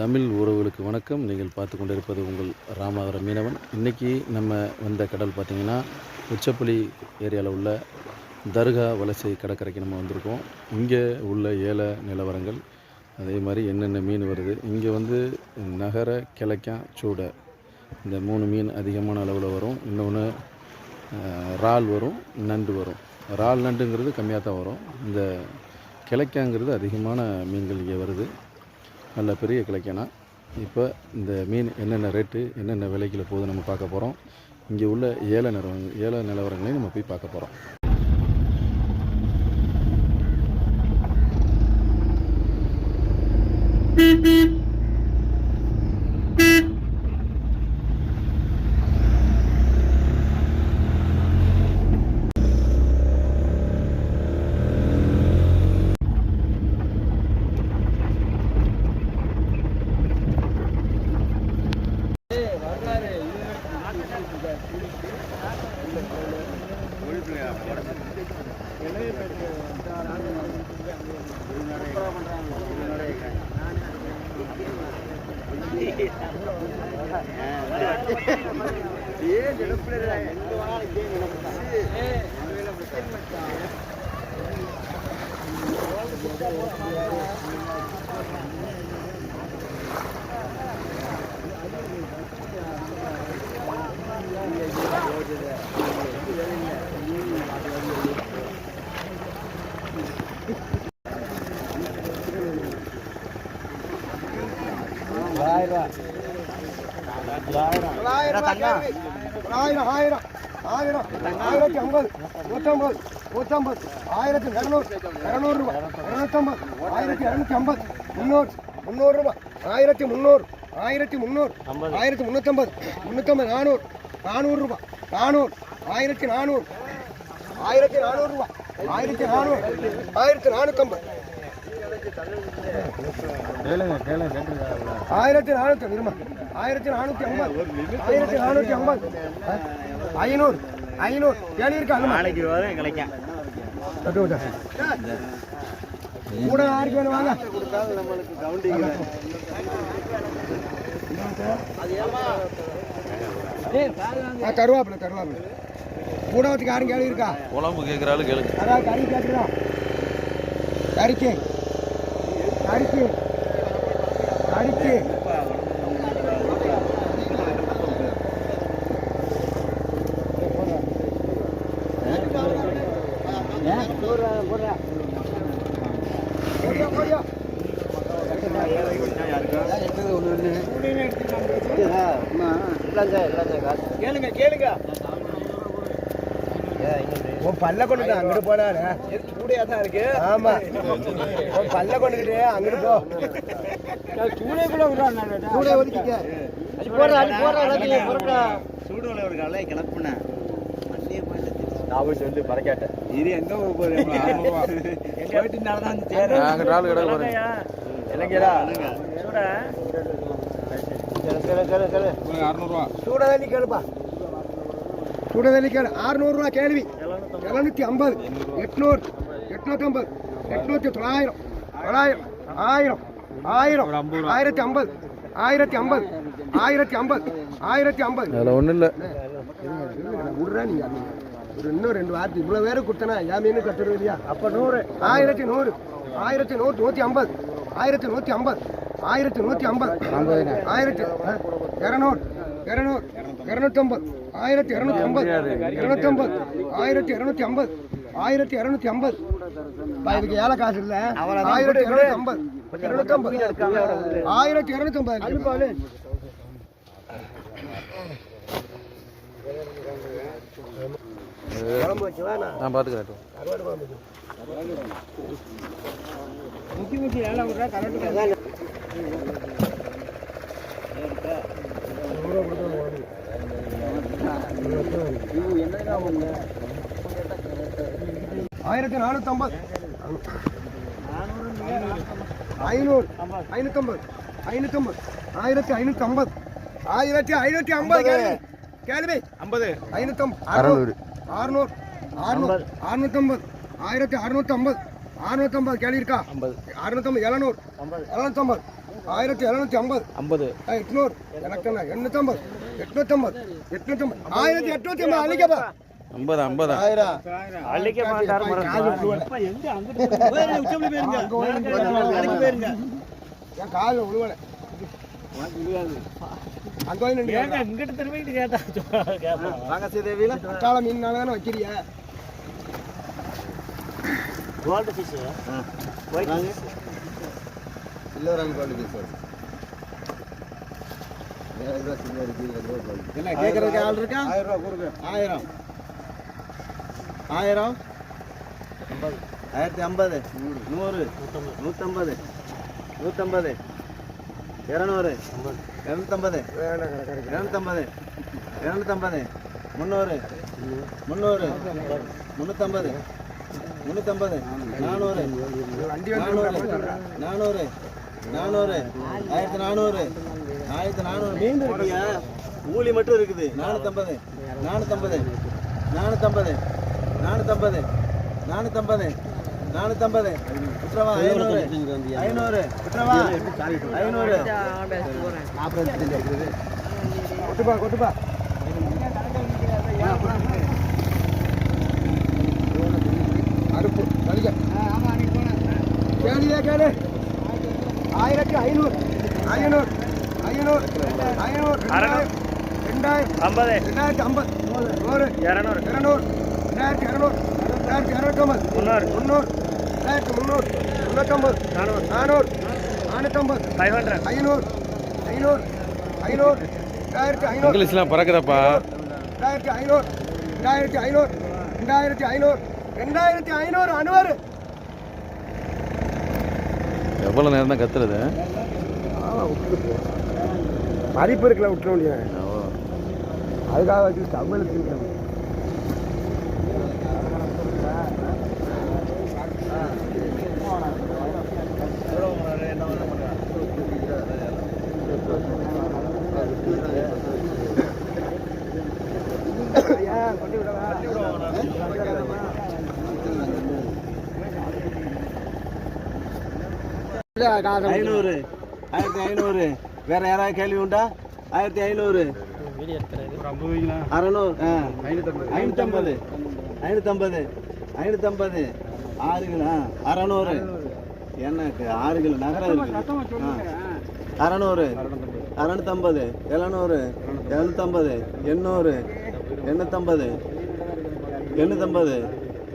தமிழ் உறவுகளுக்கு வணக்கம். நீங்கள் பார்த்து கொண்டிருப்பது உங்கள் ராமநாதபுரம் மீனவன். இன்றைக்கி நம்ம வந்த கடல் பார்த்திங்கன்னா உச்சப்புலி ஏரியாவில் உள்ள தர்கா வலசை கடற்கரைக்கு நம்ம வந்திருக்கோம். இங்கே உள்ள ஏல நிலவரங்கள் அதே மாதிரி என்னென்ன மீன் வருது. இங்கே வந்து நகர கிழக்கான் சூடை. இந்த மூணு மீன் அதிகமான அளவில் வரும். இன்னொன்று இறால் வரும் நண்டு வரும். இறால் நண்டுங்கிறது கம்மியாக தான் வரும். இந்த கிழக்காங்கிறது அதிகமான மீன்கள் இங்கே வருது. நல்ல பெரிய கிழக்கானா இப்போ இந்த மீன் என்னென்ன ரேட்டு என்னென்ன விலைக்கில் போகுது நம்ம பார்க்க போகிறோம் இங்கே உள்ள ஏல நிலவரங்கள் ஏல நிலவரங்களையும் நம்ம போய் பார்க்க போகிறோம் ஏன் நிலப்பில் எங்கே வேணாலும் இதே ஆயிரம் ஆயிரம் ஆயிரம் ஆயிரத்தி ஐம்பது நூற்றம்பது நூற்றம்பது ஆயிரத்தி இரநூறு இரநூறு ரூபாய் இரநூத்தம்பது ஆயிரத்தி இரநூத்தி ஐம்பது முந்நூறு முந்நூறு ரூபாய் ஆயிரத்தி முந்நூறு ஆயிரத்தி முந்நூறு ஆயிரத்தி முந்நூற்றம்பது முந்நூற்றம்பது நானூறு நானூறு ரூபாய் நானூறு ஆயிரத்தி நானூறு ஆயிரத்தி நானூறு ரூபாய் ஆயிரத்தி நானூறு ஆயிரத்தி நானூற்றம்பது ஆயிரத்தி நானூற்றி இருமா. ஆயிரத்தி நானூற்றி ஐம்பது. ஆயிரத்தி நானூற்றி ஐம்பது. ஐநூறு. ஐநூறு. அங்க நாளைக்கு கிடைக்கும். கூட யாருக்கு வேணும் வாங்க. ஆ, கருவாப்புல கருவாப்புல கூட வச்சுக்கு யாரும் கேள்வி இருக்கா? குழம்பு கேட்குறாலும் கேளுங்க. அதான் கறி கேட்குறோம் கறிக்கு. அடிச்சு அடிச்சு கேளுங்க கேளுங்க உன் பல்ல கொண்டுட்டு அங்கிட்டு போனாரு கூடையா தான் இருக்கு. ஆமா. உன் பல்ல கொண்டுகிட்டு அங்கிட்டு போ. சூடைக்குள்ள கூட ஒதுக்கிக்க. சூடுல ஒரு கலையை கிளப்புனேன். சொல்லி பறக்காட்டேன். இது எங்க போறேன் போயிட்டு தான் தேர் நாங்கள் இறால் கடை பாருங்க இலங்கையா சூட. சூடதள்ளி கேளுப்பா. சூடதள்ளி கேளு அறுநூறுவா கேள்வி. எழுநூத்தி ஐம்பது எட்நூறு எட்நூத்தம்பது எட்நூத்தி தொள்ளாயிரம் தொள்ளாயிரம் ஆயிரம் ஆயிரம் ஆயிரத்தி ஐம்பது ஆயிரத்தி ஐம்பது ஆயிரத்தி ஐம்பது ஆயிரத்தி ஐம்பது. அதில் ஒன்றும் இல்லை. விடுறா நீங்க ஒரு இன்னும் ரெண்டு வார்த்தை. இவ்வளவு பேரும் கொடுத்தனா என் மீன் கட்டுறது இல்லையா? அப்ப நூறு. ஆயிரத்தி நூறு. ஆயிரத்தி நூறு நூத்தி ஐம்பது. ஆயிரத்தி நூத்தி ஐம்பது. ஆயிரத்தி நூத்தி ஐம்பது ஆயிரத்தி இருநூறு. இருநூறு இருநூத்தம்பது ஆயிரத்தி இருநூத்தி ஐம்பது இருநூத்தம்பது ஆயிரத்தி இருநூத்தி ஐம்பது ஆயிரத்தி இருநூத்தி ஐம்பது இதுக்கு ஏழை காசு இல்ல. ஆயிரத்தி இருநூத்தி ஐம்பது இருநூத்தம்பது ஆயிரத்தி இருநூத்தி ஐம்பது குழம்பு வச்சுவா நான். நான் பார்த்துக்கிறேன் கருவாடு குழம்பு வைக்கிறேன். முக்கி முக்கி ஏழை விடுறா கரெக்ட் ஆயிரத்தி நானூற்றம்பது ஐநூறு ஐநூற்றம்பது ஐநூற்றம்பது ஆயிரத்தி ஐநூற்றம்பது ஆயிரத்தி ஐநூற்றி ஐம்பது கேள்வி கேள்வி. ஐம்பது. ஐநூற்றம்பது அறநூறு. அறுநூறு அறுநூறு அறுநூற்றம்பது ஆயிரத்தி அறுநூற்றம்பது அறுநூற்றம்பது கேள்வி இருக்கா? ஐம்பது. அறுநூற்றம்பது எழுநூறு எழுநூற்றம்பது ஆயிரத்தி எழுநூத்தி ஐம்பது. ஐம்பது. எட்நூறு. எனக்கு என்ன எண்ணூத்தம்பது. எட்நூத்தம்பது. எட்நூத்தம்பது. ஆயிரத்தி எட்நூத்தி ஐம்பது. அழிக்கப்பா. ஐம்பது ஐம்பது? அள்ளிக்க மாட்டார் என் காலில் உழுவலை. இங்கிட்ட திரும்பிட்டு கேட்டா? மீன்னால தானே வைக்கிறியா? கோல்டு ஃபிஷ் என்ன கேட்கறதுக்கு ஆள் இருக்கா? ஆயிரம் ரூபா கொடுங்க. ஆயிரம். ஆயிரம். ஆயிரத்தி ஐம்பது. நூறு. நூற்றம்பது நூற்றம்பது இரநூறு. இரநூத்தம்பது. இரநூத்தம்பது. இரநூத்தம்பது. முந்நூறு. முந்நூறு. முந்நூற்றம்பது முந்நூற்றம்பது நானூறு. நானூறு. நானூறு. நானூறு. ஆயிரத்தி நானூறு. ஆயிரத்தி நானூறு. மீன் இருக்குங்க ஊலி மட்டும் இருக்குது. நானூற்றம்பது நானூற்றம்பது நானூற்றம்பது நானூற்றம்பது நானூற்றம்பது நானூற்றம்பது குற்றவா ஐநூறு. ஐநூறு. குற்றவா ஐநூறு. கொட்டுப்பா கொட்டுப்பா. அறுப்பு. வலிக்க கேளியா கேளு. ஆயிரத்தி ஐநூறு. ஐநூறு. ஐநூறு. ஐநூறு. ரெண்டாயிரம் ரெண்டாயிரம். ஐம்பது. ரெண்டாயிரத்தி ஐம்பது. நூறு. இரநூறு. இரநூறு. ரெண்டாயிரத்தி இரநூறு. ரெண்டாயிரத்தி இரநூத்தம்பது. முந்நூறு. முந்நூறு. ரெண்டாயிரத்தி முந்நூறு. முந்நூற்றம்பது. நானூறு. நானூறு. நானூற்றம்பது. ஃபைவ் ஹண்ட்ரட் ஐநூறு. ஐநூறு. ஐநூறு. ரெண்டாயிரத்தி ஐநூறு. இங்கிலீஷ்லாம் பறக்குதப்பா. ரெண்டாயிரத்தி ஐநூறு. ரெண்டாயிரத்தி ஐநூறு. ரெண்டாயிரத்தி ஐநூறு. ரெண்டாயிரத்தி ஐநூறு அனுவாரு. எவ்வளோ நேரம் தான் கத்துறது மதிப்பு இருக்குல்ல விட்டுற முடியும் அதுக்காக வச்சு தமிழ் ஐநூறு. ஆயிரத்தி ஐநூறு. வேற யாராவது கேள்வி உண்டா? ஆயிரத்தி ஐநூறு. அறநூறு. ஆ. ஐநூற்றம்பது ஐநூற்றம்பது ஐநூற்றம்பது ஆறு கிலோ ஆ. அறநூறு. எனக்கு ஆறு கிலோ நகரம் அறநூறு. அறநூற்றம்பது எழுநூறு. எழுநூற்றம்பது எண்ணூறு.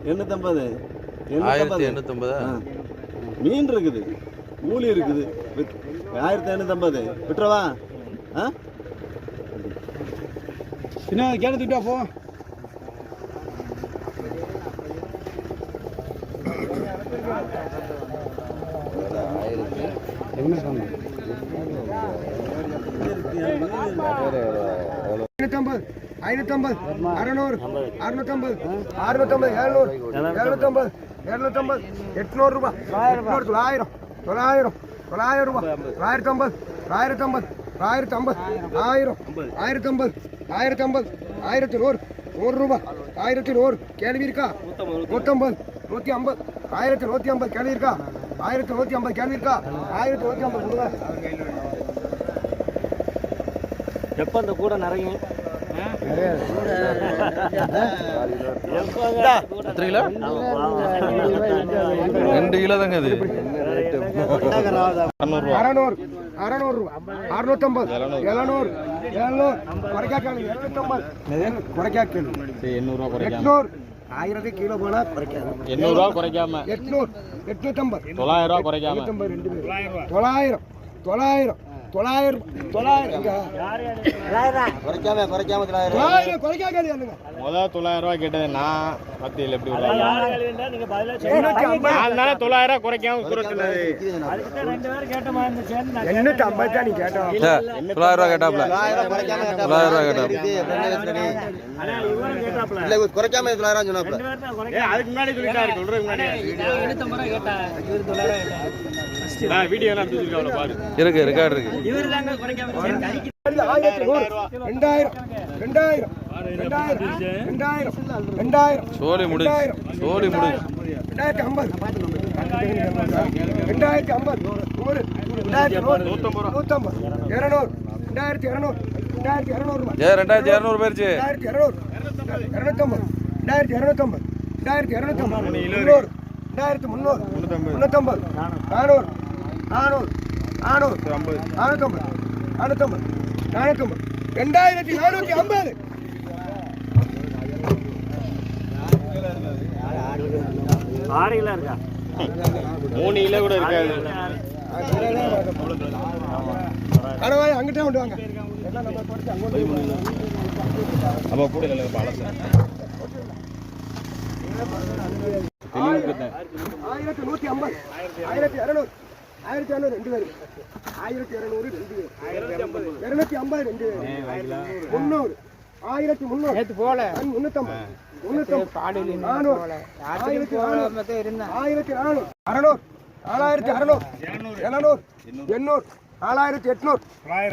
எண்ணூற்றம்பது ஆயிரத்தி எண்ணூற்றம்பது ஆ. மீன் இருக்குது. ஊலி இருக்குது. ஆயிரத்தி ஐநூற்றம்பது விட்டுறவா? ஆ? என்ன கேட்டு திட்டா போ. ஐநூத்தம்பது அறநூறு. அறுநூத்தம்பது அறுநூத்தம்பது எழுநூறு. எழுநூத்தம்பது எழுநூத்தம்பது எட்நூறு ரூபாய். எட்நூறு தொள்ளாயிரம் தொள்ளாயிரம். தொள்ளாயிரம் ரூபாய் தொள்ளாயிரத்தம்பது தொள்ளாயிரத்தம்பது தொள்ளாயிரத்தம்பது ஆயிரம் ஆயிரத்தம்பது. ஆயிரத்தம்பது ஆயிரத்தி நூறு நூறு ரூபாய் ஆயிரத்தி நூறு கேள்வி இருக்கா? நூற்றம்பது நூற்றி ஐம்பது. ஆயிரத்தி நூற்றி ஐம்பது கேள்வி இருக்கா? ஆயிரத்தி நூற்றி ஐம்பது கேள்வி இருக்கா ஆயிரத்தி நூற்றி ஐம்பது கொடுங்க எப்போ அந்த கூட நிறைய ரெண்டு கிலோ? தாங்க அறநூறுவா அறநூறு அறநூறு அறுநூத்தம்பது எழுநூறு. எழுநூறு குறைக்காக்கல் எட்நூத்தம்பது. குறைக்காக்கல் எண்ணூறுவா எட்நூறு. ஆயிரத்தி கிலோ போனா குறைக்காது. எண்ணூறுவா குறைக்காம. எட்நூறு எட்நூத்தம்பது. தொள்ளாயிரம் ரூபா குறைக்காம. எட்நூத்தம்பது ரெண்டு பேர் தொள்ளாயிரம். தொள்ளாயிரம். தொள்ளாயிரம் தொள்ளாயிரம்? குறைக்காம குறைக்காம தொள்ளாயிரம் தொள்ளாயிரம் குறைக்காக்கல் என்னங்க. முதல் தொள்ளாயிரம் ரூபா கேட்டது நான் பத்தியில் எப்படி தானே தொள்ளாயிரம் குறைக்காம குறைச்சினது எண்ணூத்தி ஐம்பது தான் நீ கேட்டோம். தொள்ளாயிரம் ரூபா கேட்டாப்ல. தொள்ளாயிரம் குறைக்காம கேட்டா தொள்ளாயிரம் ரூபா கேட்டாப்ல. இல்ல குறைக்காம தொள்ளாயிரம் சொன்னாப்ல. அதுக்கு முன்னாடி சொல்லிட்டாரு சொல்றதுக்கு முன்னாடி. இருக்கு ரெக்கார்டு இருக்கு. ஆயிரத்தி நூறு. ரெண்டாயிரம். ரெண்டாயிரம். ரெண்டாயிரம். ரெண்டாயிரம். ரெண்டாயிரம். சோலி முடி சோலி முடி ரெண்டாயிரத்தி ஐம்பது. ரெண்டாயிரத்தி ஐம்பது. நூறு. ரெண்டாயிரத்தி நூறு. நூற்றம்பது இரநூறு. ரெண்டாயிரத்தி இரநூறு. ரெண்டாயிரத்தி இரநூறுபா ஏ ரெண்டாயிரத்தி இரநூறு போயிருச்சு. ரெண்டாயிரத்தி இரநூறு. இரநூத்தம்பது. ரெண்டாயிரத்தி இரநூத்தம்பது. ரெண்டாயிரத்தி இரநூத்தம்பது. முந்நூறு. ரெண்டாயிரத்தி முந்நூறு. முந்நூற்றம்பது நானூறு. நானூறு நானூறு நானூற்றம்பது நானூற்றம்பது நானூற்றம்பது. ரெண்டாயிரத்தி நானூற்றி ஐம்பது. ஆடுகளா இருக்கா? மூணு கிலோ கூட இருக்காது அங்கிட்டே கொண்டு வாங்க. அப்போ கூட இல்லை ஆயிரத்தி நூற்றி ஐம்பது ஆயிரத்தி இரநூறு ஆயிரத்தி இரநூறு ரெண்டு பேர். ஆயிரத்தி இரநூறு ரெண்டு பேர். இருநூத்தி ஐம்பது. ரெண்டு பேர். முந்நூறு. ஆயிரத்தி முந்நூறு. நேத்து போல. முந்நூற்றம்பது முந்நூற்றம்பது நானூறு. ஆயிரத்தி நானூறு. ஆயிரத்தி நானூறு. அறநூறு. நாலாயிரத்தி அறநூறு. எழுநூறு. எண்ணூறு. நாலாயிரத்தி எட்நூறு.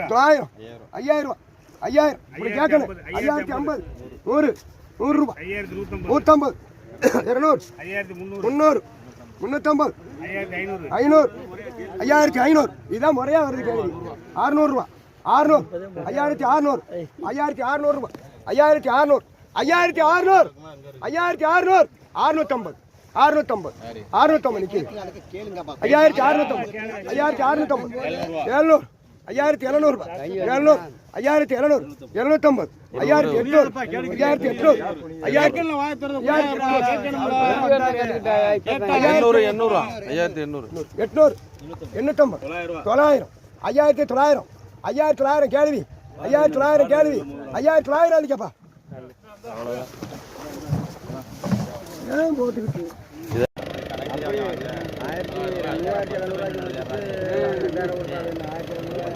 தொள்ளாயிரம். ஐயாயிரம். ரூபாய் ஐயாயிரம். இப்படி கேட்கணும். ஐயாயிரத்தி ஐம்பது. நூறு. நூறு ரூபாய். நூற்றம்பது இருநூறு. முந்நூறு. முந்நூற்றம்பது ஐநூறு. ஐயாயிரத்தி ஐநூறு. இதான் முறையா வருது கேள்வி. அறுநூறுவா அறுநூறு. ஐயாயிரத்தி அறுநூறு. ஐயாயிரத்தி அறுநூறு ரூபாய் ஐயாயிரத்தி அறுநூறு. ஐயாயிரத்தி அறுநூறு. ஐயாயிரத்தி அறுநூறு. அறுநூத்தம்பது. அறுநூத்தம்பது. அறுநூத்தம்பது நிற்கிது ஐயாயிரத்தி அறுநூத்தம்பது. ஐயாயிரத்தி அறுநூத்தம்பது. எழுநூறு. ஐயாயிரத்தி எழுநூறு எழுநூறு ஐயாயிரத்தி எழுநூறு எழுநூத்தம்பது ஐயாயிரத்தி எட்நூறு. ஐயாயிரத்தி எட்நூறு. ஐயாயிரத்தி எண்ணூறு ஐயாயிரத்தி எண்ணூறு எட்நூறு. எண்ணூத்தம்பது. தொள்ளாயிரம் ஐயாயிரத்தி தொள்ளாயிரம். ஐயாயிரத்தி தொள்ளாயிரம் கேள்வி. ஐயாயிரத்தி தொள்ளாயிரம் கேள்வி. ஐயாயிரத்தி தொள்ளாயிரம் அடிக்கப்பா. ஏன் போட்டுக்கிட்டு? ஆயிரத்தி இரநூறுவாய்க்கு வந்துட்டு வேற ஒரு ஆயிரத்தி இரநூறுவா